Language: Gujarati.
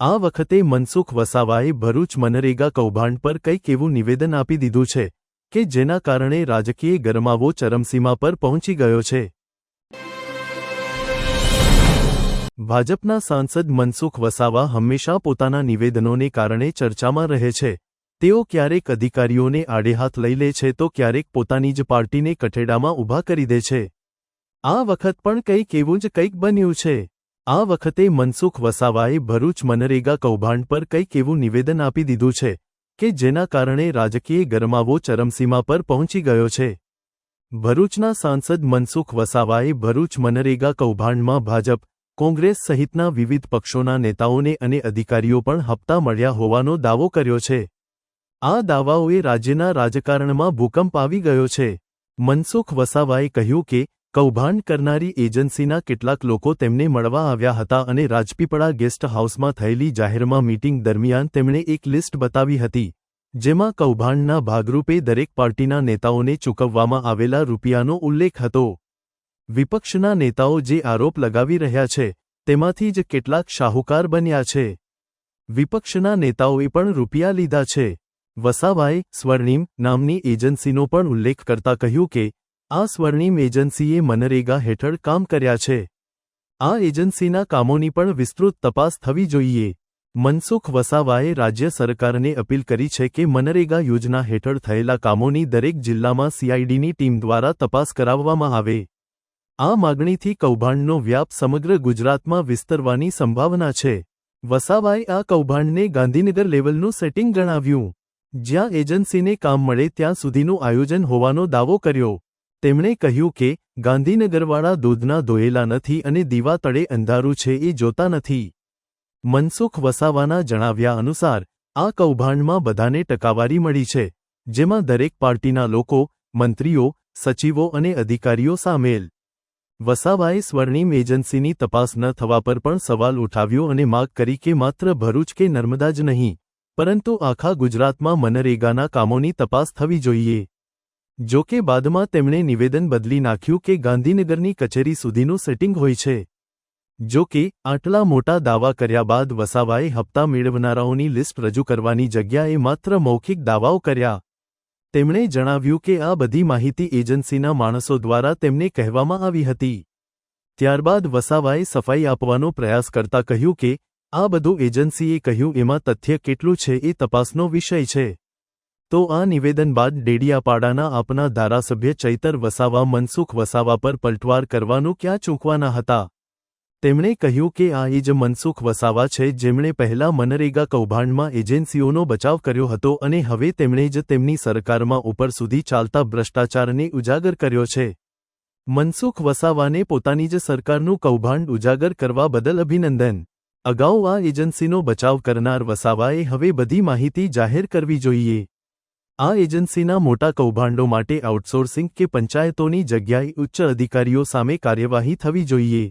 આ વખતે મનસુખ વસાવાએ ભરૂચ મનરેગા કૌભાંડ પર કંઈક એવું નિવેદન આપી દીધું છે, કે જેના કારણે રાજકીય ગરમાવો ચરમસીમા પર પહોંચી ગયો છે. ભાજપના સાંસદ મનસુખ વસાવા હંમેશા પોતાના નિવેદનોને કારણે ચર્ચામાં રહે છે. તેઓ ક્યારેક અધિકારીઓને આડેહાથ લઈ લે છે તો ક્યારેક પોતાની જ પાર્ટીને કઠેડામાં ઊભા કરી દે છે. આ વખત પણ કંઈક એવું જ કંઈક બન્યું છે. આ વખતે મનસુખ વસાવાએ ભરૂચ મનરેગા કૌભાંડ પર કંઈક એવું નિવેદન આપી દીધું છે, કે જેના કારણે રાજકીય ગરમાવો ચરમસીમા પર પહોંચી ગયો છે. ભરૂચના સાંસદ મનસુખ વસાવાએ ભરૂચ મનરેગા કૌભાંડમાં ભાજપ, કોંગ્રેસ સહિતના વિવિધ પક્ષોના નેતાઓને અને અધિકારીઓ પણ હપ્તા મળ્યા હોવાનો દાવો કર્યો છે. આ દાવાઓએ રાજ્યના રાજકારણમાં ભૂકંપ આવી ગયો છે. મનસુખ વસાવાએ કહ્યું કે કૌભાંડ કરનારી એજન્સીના કેટલાક લોકો તેમને મળવા આવ્યા હતા અને રાજપીપળા ગેસ્ટ હાઉસમાં થયેલી જાહેરમાં મીટિંગ દરમિયાન તેમણે એક લિસ્ટ બતાવી હતી, જેમાં કૌભાંડના ભાગરૂપે દરેક પાર્ટીના નેતાઓને ચૂકવવામાં આવેલા રૂપિયાનો ઉલ્લેખ હતો. વિપક્ષના નેતાઓ જે આરોપ લગાવી રહ્યા છે, તેમાંથી જ કેટલાક શાહુકાર બન્યા છે. વિપક્ષના નેતાઓએ પણ રૂપિયા લીધા છે. વસાવાએ સ્વર્ણિમ નામની એજન્સીનો પણ ઉલ્લેખ કરતા કહ્યું કે આ સ્વર્ણિમ એજન્સીએ મનરેગા હેઠળ કામ કર્યા છે. આ એજન્સીના કામોની પણ વિસ્તૃત તપાસ થવી જોઈએ. મનસુખ વસાવાએ રાજ્ય સરકારને અપીલ કરી છે કે મનરેગા યોજના હેઠળ થયેલા કામોની દરેક જિલ્લામાં સીઆઈડીની ટીમ દ્વારા તપાસ કરાવવામાં આવે. આ માગણીથી કૌભાંડનો વ્યાપ સમગ્ર ગુજરાતમાં વિસ્તરવાની સંભાવના છે. વસાવાએ આ કૌભાંડને ગાંધીનગર લેવલનું સેટિંગ ગણાવ્યું. જ્યાં એજન્સીને કામ મળે ત્યાં સુધીનું આયોજન હોવાનો દાવો કર્યો. તેમણે કહ્યું કે, ગાંધીનગરવાળા દૂધના ધોયેલા નથી અને દીવા તળે અંધારું છે એ જોતા નથી. મનસુખ વસાવાના જણાવ્યા અનુસાર, આ કૌભાંડમાં બધાને ટકાવારી મળી છે, જેમાં દરેક પાર્ટીના લોકો, મંત્રીઓ, સચિવો અને અધિકારીઓ સામેલ. વસાવાએ સ્વર્ણિમ એજન્સીની તપાસ ન થવા પર પણ સવાલ ઉઠાવ્યો અને માગ કરી કે માત્ર ભરૂચ કે નર્મદા જ નહીં, પરંતુ આખા ગુજરાતમાં મનરેગાના કામોની તપાસ થવી જોઈએ. જો કે બાદમાં તેમણે નિવેદન બદલી નાખ્યું કે ગાંધીનગરની કચેરી સુધીનું સેટિંગ હોય છે. જો કે, આટલા મોટા દાવા કર્યા બાદ વસાવાએ હપ્તા મેળવનારાઓની લિસ્ટ રજૂ કરવાની જગ્યાએ માત્ર મૌખિક દાવાઓ કર્યા. તેમણે જણાવ્યું કે આ બધી માહિતી એજન્સીના માણસો દ્વારા તેમને કહેવામાં આવી હતી. ત્યારબાદ વસાવાએ સફાઈ આપવાનો પ્રયાસ કરતા કહ્યું કે, આ બધું એજન્સીએ કહ્યું એમાં તથ્ય કેટલું છે એ તપાસનો વિષય છે. તો આ નિવેદન બાદ ડેડિયાપાડાના આપના ધારાસભ્ય ચૈતર વસાવા મનસુખ વસાવા પર પલટવાર કરવાનું ક્યાં ચૂકવાના હતા? તેમણે કહ્યું કે આ એ જ મનસુખ વસાવા છે જેમણે પહેલા મનરેગા કૌભાંડમાં એજન્સીઓનો બચાવ કર્યો હતો અને હવે તેમણે જ તેમની સરકારમાં ઉપર સુધી ચાલતા ભ્રષ્ટાચારને ઉજાગર કર્યો છે. મનસુખ વસાવાને પોતાની જ સરકારનું કૌભાંડ ઉજાગર કરવા બદલ અભિનંદન. અગાઉ આ એજન્સીનો બચાવ કરનાર વસાવાએ હવે બધી માહિતી જાહેર કરવી જોઈએ. આ એજન્સીના મોટા કૌભાંડો માટે આઉટસોર્સિંગ કે પંચાયતોની જગ્યાએ ઉચ્ચ અધિકારીઓ સામે કાર્યવાહી થવી જોઈએ.